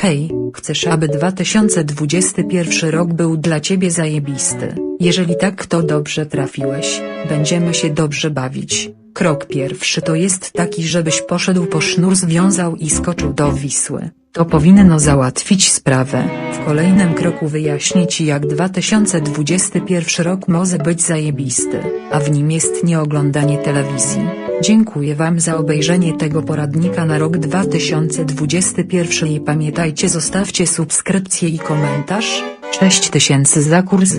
Hej, chcesz aby 2021 rok był dla ciebie zajebisty? Jeżeli tak to dobrze trafiłeś, będziemy się dobrze bawić. Krok pierwszy to jest taki żebyś poszedł po sznur związał i skoczył do Wisły, to powinno załatwić sprawę. W kolejnym kroku wyjaśnię Ci jak 2021 rok może być zajebisty, a w nim jest nieoglądanie telewizji. Dziękuję Wam za obejrzenie tego poradnika na rok 2021 i pamiętajcie zostawcie subskrypcję i komentarz, 6000 za kurs.